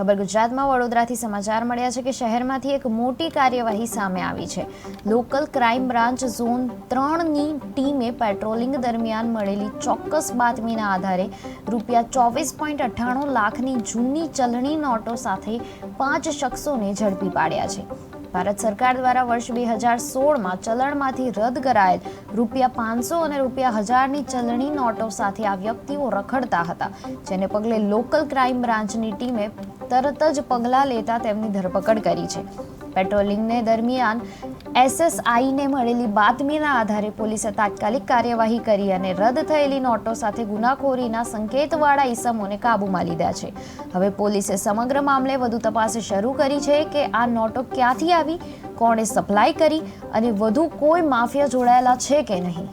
ખબર ગુજરાતમાં વડોદરાથી સમાચાર મળ્યા છે કે શહેરમાંથી એક મોટી કાર્યવાહી સામે આવી છે. લોકલ ક્રાઇમ બ્રાન્ચ ઝોન ત્રણની ટીમે પેટ્રોલિંગ દરમિયાન મળેલી ચોક્કસ બાતમીના આધારે રૂપિયા ચોવીસ પોઈન્ટ અઠ્ઠાણું લાખની જૂની ચલણી નોટો સાથે પાંચ શખ્સોને ઝડપી પાડ્યા છે. ભારત સરકાર દ્વારા વર્ષ બે હજાર સોળમાં ચલણમાંથી રદ કરાયેલ રૂપિયા પાંચસો અને રૂપિયા હજારની ચલણી નોટો સાથે આ વ્યક્તિઓ રખડતા હતા, જેને પગલે લોકલ ક્રાઇમ બ્રાન્ચની ટીમે તરત જ પગલાં લેતા તેમની ધરપકડ કરી છે. પેટ્રોલિંગને દરમિયાન એસએસઆઈને મળેલી બાતમીના આધારે પોલીસે તાત્કાલિક કાર્યવાહી કરી અને રદ થયેલી નોટો સાથે ગુનાખોરીના સંકેતવાળા ઈસમોને કાબૂમાં લીધા છે. હવે પોલીસે સમગ્ર મામલે વધુ તપાસ શરૂ કરી છે કે આ નોટો ક્યાંથી આવી, કોણે સપ્લાય કરી અને વધુ કોઈ માફિયા જોડાયેલા છે કે નહીં?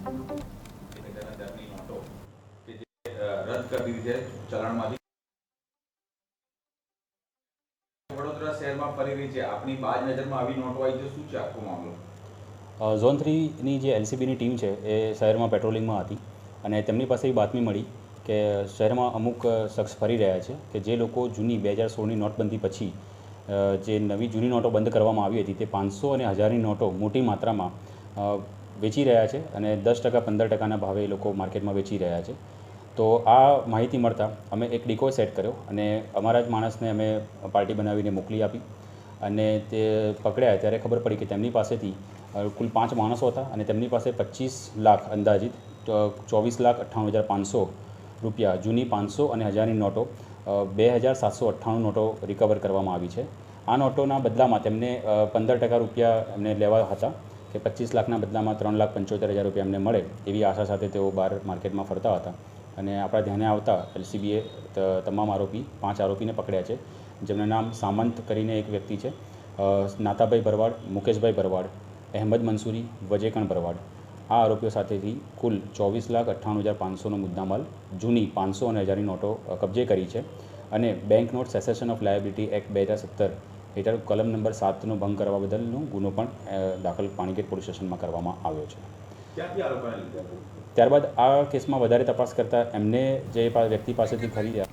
રદ કરી દીધી છે ચલણમાંથી. વડોદરા શહેરમાં ફરી રહી છે. આપની બાજ નજરમાં આવી નોટો આવી છે. શું છે આખો મામલો? ઝોન થ્રીની જે એલસીબીની ટીમ છે એ શહેરમાં પેટ્રોલિંગમાં હતી અને તેમની પાસે એ બાતમી મળી કે શહેરમાં અમુક શખ્સ ફરી રહ્યા છે કે જે લોકો જૂની બે હજાર સોળની નોટબંધી પછી જે નવી જૂની નોટો બંધ કરવામાં આવી હતી તે પાંચસો અને હજારની નોટો મોટી માત્રામાં વેચી રહ્યા છે અને દસ ટકા પંદર ટકાના ભાવે એ લોકો માર્કેટમાં વેચી રહ્યા છે. તો આ માહિતી મળતા અમે એક ડીકો સેટ કર્યો અને અમારા જ માણસને અમે પાર્ટી બનાવીને મોકલી આપી અને તે પકડ્યા ત્યારે ખબર પડી કે તેમની પાસેથી કુલ પાંચ માણસો હતા અને તેમની પાસે પચીસ લાખ અંદાજિત ચોવીસ લાખ અઠ્ઠાણું હજાર પાંચસો રૂપિયા, જૂની પાંચસો અને હજારની નોટો બે હજાર સાતસો અઠ્ઠાણું નોટો રિકવર કરવામાં આવી છે. આ નોટોના બદલામાં તેમને પંદર ટકા રૂપિયા એમને લેવા હતા કે પચીસ લાખના બદલામાં ત્રણ લાખ પંચોતેર હજાર રૂપિયા એમને મળે એવી આશા સાથે તેઓ બહાર માર્કેટમાં ફરતા હતા. અને આપણા ધ્યાને આવતા એલસીબીએ તમામ આરોપી, પાંચ આરોપીને પકડ્યા છે. જેમનું નામ સામંત કરીને એક વ્યક્તિ છે. નાતાભાઈ ભરવાડ, મુકેશભાઈ ભરવાડ, અહેમદ મંસૂરી, વજેકણ ભરવાડ. આ આરોપીઓ સાથેથી કુલ ચોવીસ લાખ અઠ્ઠાણું હજાર પાંચસોનો મુદ્દામાલ, જૂની પાંચસો અને હજારની નોટો કબજે કરી છે. અને bank note cessation of liability act બે હજાર સત્તર હેઠળ કલમ નંબર સાતનો ભંગ કરવા બદલનો ગુનો પણ દાખલ પાણીગેટ પોલીસ સ્ટેશનમાં કરવામાં આવ્યો છે. ત્યારબાદ આ કેસમાં વધારે તપાસ કરતાં એમને જે વ્યક્તિ પાસેથી ખરીદ્યા.